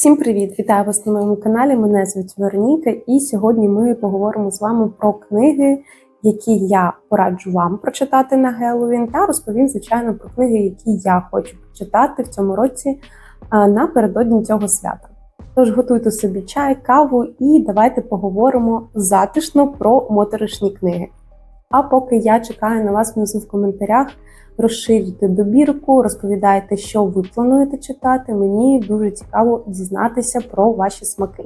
Всім привіт! Вітаю вас на моєму каналі. Мене звуть Вероніка, і сьогодні ми поговоримо з вами про книги, які я пораджу вам прочитати на Геловін, та розповім, звичайно, про книги, які я хочу прочитати в цьому році напередодні цього свята. Тож готуйте собі чай, каву і давайте поговоримо затишно про моторошні книги. А поки я чекаю на вас внизу в коментарях, розширюйте добірку, розповідайте, що ви плануєте читати. Мені дуже цікаво дізнатися про ваші смаки.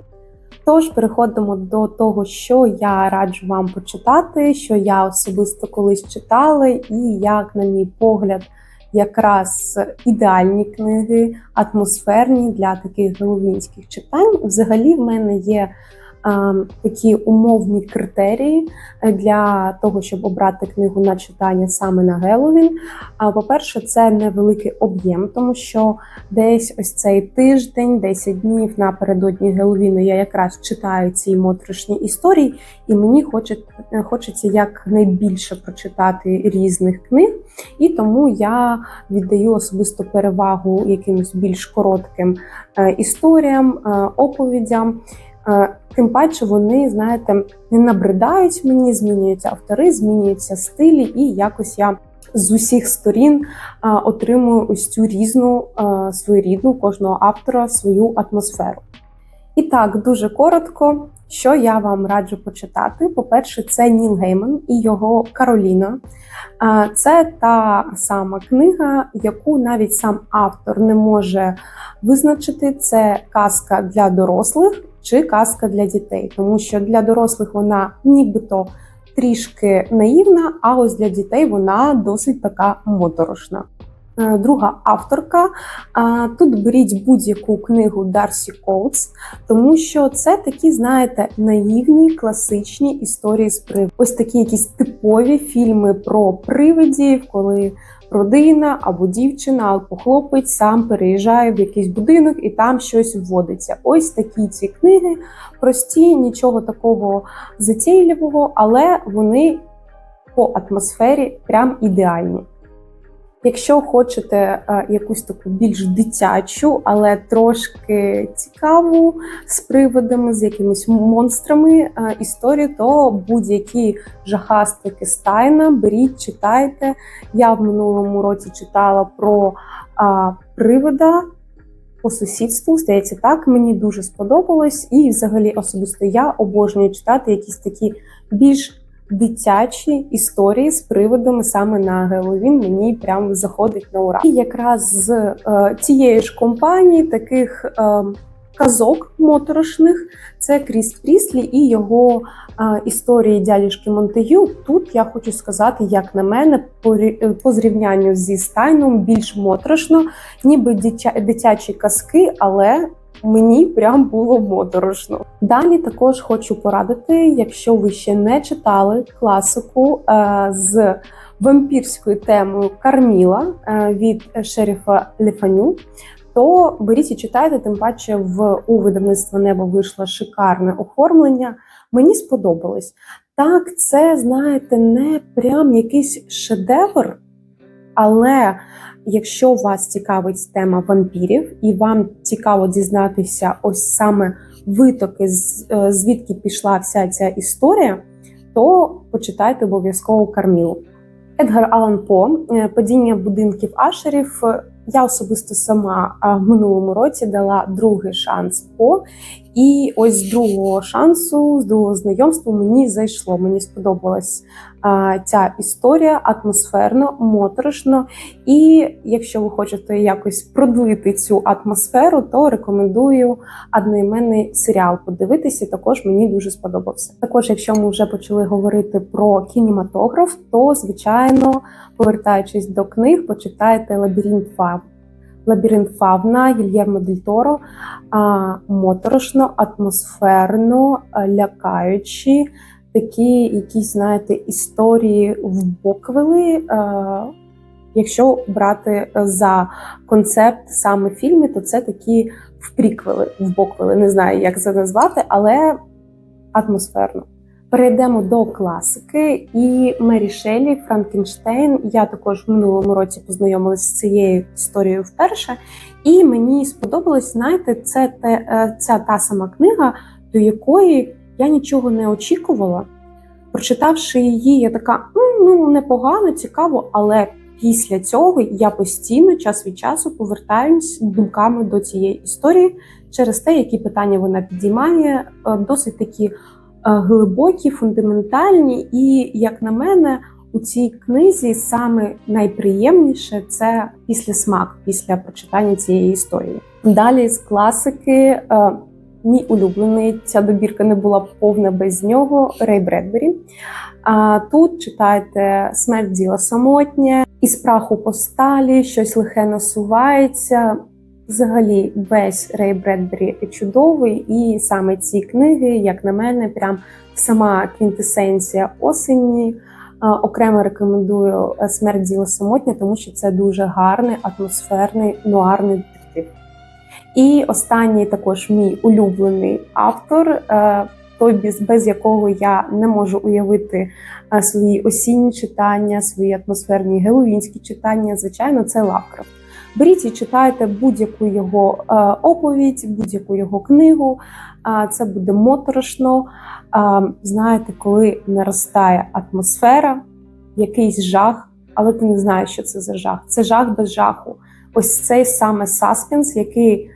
Тож переходимо до того, що я раджу вам почитати, що я особисто колись читала, і як, на мій погляд, якраз ідеальні книги, атмосферні для таких головінських читань. Взагалі, в мене є такі умовні критерії е, для того, щоб обрати книгу на читання саме на Геловін. По-перше, це невеликий об'єм, тому що десь ось цей тиждень, 10 днів напередодні Геловіну я якраз читаю ці моторошні історії, і мені хочеться, хочеться якнайбільше прочитати різних книг, і тому я віддаю особисту перевагу якимось більш коротким е, історіям, е, оповідям. Тим паче вони, знаєте, не набридають мені, змінюються автори, змінюються стилі, і якось я з усіх сторін отримую ось цю різну а, своєрідну кожного автора свою атмосферу. І так, дуже коротко, що я вам раджу почитати. По-перше, це Ніл Гейман і його Кароліна. Це та сама книга, яку навіть сам автор не може визначити. Це казка для дорослих чи казка для дітей, тому що для дорослих вона нібито трішки наївна, а ось для дітей вона досить така моторошна. Е, друга авторка. Тут беріть будь-яку книгу Дарсі Коутс, тому що це такі, знаєте, наївні класичні історії з привид. Ось такі якісь типові фільми про привидів, коли родина або дівчина, або хлопець сам переїжджає в якийсь будинок і там щось вводиться. Ось такі ці книги прості, нічого такого затейливого, але вони по атмосфері прям ідеальні. Якщо хочете е, якусь таку більш дитячу, але трошки цікаву з привидами, з якимись монстрами е, історію, то будь-які жахастики Стайна беріть, читайте. Я в минулому році читала про а, привида. По сусідству, здається, так мені дуже сподобалось, і взагалі особисто я обожнюю читати якісь такі більш дитячі історії з приводами саме на Геловін мені прям заходить на ура. І якраз з е, цієї ж компанії таких. Е, Казок моторошних це Кріс Пріслі і його а, історії дядюшки Монтегю. Тут я хочу сказати, як на мене, по, по зрівнянню зі Стайном більш моторошно, ніби дитя, дитячі казки, але Мені прям було моторошно. Далі також хочу порадити, якщо ви ще не читали класику е, з вампірською темою Карміла е, від шерифа Лефаню, то беріть і читайте, тим паче в у видавництво небо вийшло шикарне оформлення. Мені сподобалось. Так, це, знаєте, не прям якийсь шедевр, але Якщо вас цікавить тема вампірів, і вам цікаво дізнатися ось саме витоки, е, звідки пішла вся ця історія, то почитайте обов'язково Кармілу. Едгар Алан По е, падіння будинків Ашерів. Я особисто сама в минулому році дала другий шанс по і ось з другого шансу, з другого знайомства мені зайшло. Мені сподобалась ця історія атмосферно, моторошно. І якщо ви хочете якось продлити цю атмосферу, то рекомендую одноіменний серіал подивитися. Також мені дуже сподобався. Також, якщо ми вже почали говорити про кінематограф, то звичайно, повертаючись до книг, почитайте лабіринт Фаб. Лабіринт Фавна Гільєрмо Дель Торо моторошно, атмосферно, лякаючі, такі якісь, знаєте, історії в боквели. Якщо брати за концепт саме фільми, то це такі впріквели, в боквели. Не знаю, як це назвати, але атмосферно. Перейдемо до класики і Мері Шеллі, Франкенштейн. Я також в минулому році познайомилася з цією історією вперше, і мені сподобалось, знаєте, це те, е, ця та сама книга, до якої я нічого не очікувала. Прочитавши її, я така ну непогано, цікаво, але після цього я постійно час від часу повертаюсь думками до цієї історії через те, які питання вона підіймає, е, досить такі е, глибокі, фундаментальні. І, як на мене, у цій книзі саме найприємніше це після смак, після прочитання цієї історії. Далі з класики. Мій улюблений ця добірка не була б повна без нього. Рей Бредбері. А тут читайте смерть діла самотнє, із праху по сталі, щось лихе насувається. Взагалі, весь Рей Бредбері чудовий, і саме ці книги, як на мене, прям сама квінтесенція осені. Окремо рекомендую смерть діла самотня, тому що це дуже гарний, атмосферний, нуарний детектив. І останній також мій улюблений автор, е, той без, якого я не можу уявити е, свої осінні читання, свої атмосферні геловінські читання. Звичайно, це Лавкрафт. Беріть і читайте будь-яку його е, оповідь, будь-яку його книгу. Це буде моторошно. Знаєте, коли наростає атмосфера, якийсь жах, але ти не знаєш, що це за жах. Це жах без жаху. Ось цей саме саспенс, який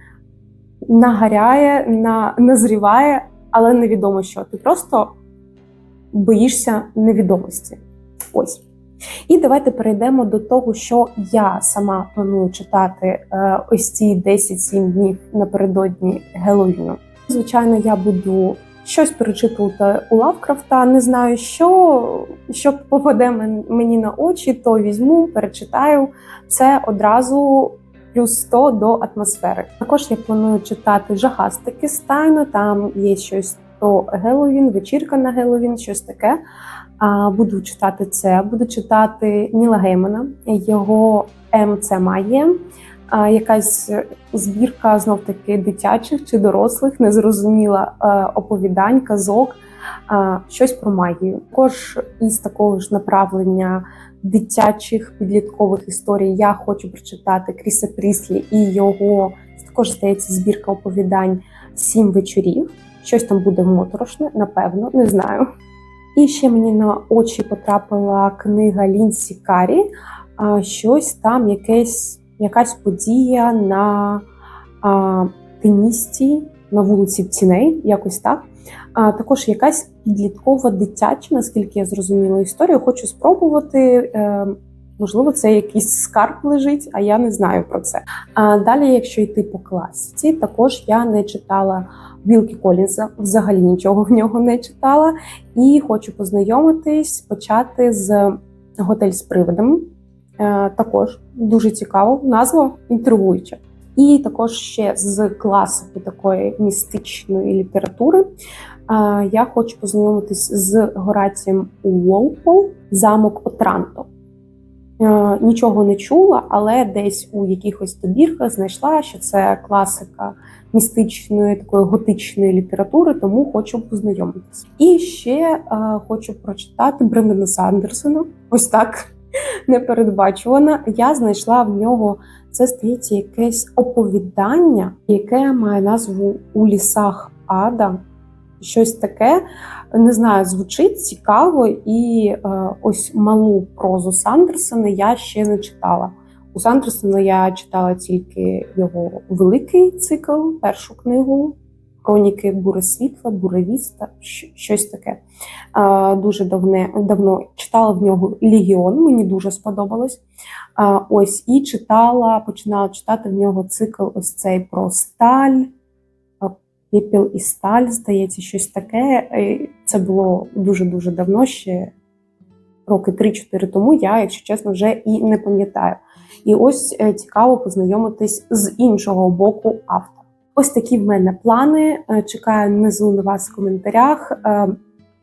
нагаряє, на, назріває, але невідомо що. Ти просто боїшся невідомості. Ось. І давайте перейдемо до того, що я сама планую читати е, ось ці 10-7 днів напередодні Геловіну. Звичайно, я буду щось перечитувати у Лавкрафта. Не знаю, що, що попаде мені на очі, то візьму, перечитаю. Це одразу плюс 100 до атмосфери. Також я планую читати жахастики з Тайна. Там є щось про Геловін, вечірка на Геловін, щось таке. А, Буду читати це. Буду читати Ніла Геймана, його МЦ. А, Якась збірка знов таки дитячих чи дорослих, незрозуміла оповідань, казок, щось про магію. Також із такого ж направлення дитячих підліткових історій я хочу прочитати Кріса Пріслі і його також здається збірка оповідань Сім вечорів. Щось там буде моторошне, напевно, не знаю. І ще мені на очі потрапила книга Лінсі Карі. Щось там, якесь, якась подія на а, теністі на вулиці Ціней, якось так. А також якась підліткова дитяча, наскільки я зрозуміла історію. Хочу спробувати. Е, можливо, це якийсь скарб лежить, а я не знаю про це. А далі, якщо йти по класиці, також я не читала Вілкі Колінза, взагалі нічого в нього не читала. І хочу познайомитись, почати з готель з привидом. Е, також дуже цікаво, назва інтригуюча. І також ще з класики такої містичної літератури. Я хочу познайомитись з Горацієм Уолпол замок Отранто. Е, Нічого не чула, але десь у якихось добірках знайшла, що це класика містичної такої готичної літератури, тому хочу познайомитися. І ще е, хочу прочитати Брендана Сандерсона. Ось так непередбачувана. Я знайшла в нього це здається якесь оповідання, яке має назву У лісах Ада. Щось таке, не знаю, звучить цікаво, і е, ось малу прозу Сандерсона я ще не читала. У Сандерсона я читала тільки його великий цикл, першу книгу Хроніки Бури світла, Буревіста, щось таке. Е, дуже давне, давно читала в нього Легіон, мені дуже сподобалось. А, ось і читала, починала читати в нього цикл ось цей про сталь, а, і сталь, здається, щось таке. Це було дуже-дуже давно, ще роки 3-4 тому. Я, якщо чесно, вже і не пам'ятаю. І ось е, цікаво познайомитись з іншого боку автора. Ось такі в мене плани. Е, Чекаю внизу на вас в коментарях. Е,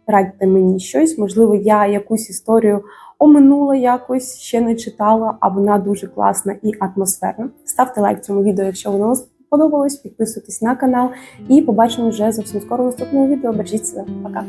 Радьте мені щось, можливо, я якусь історію оминула якось, ще не читала, а вона дуже класна і атмосферна. Ставте лайк цьому відео, якщо воно сподобалось, підписуйтесь на канал і побачимо вже зовсім скоро в наступному відео. Бережіть себе, пока!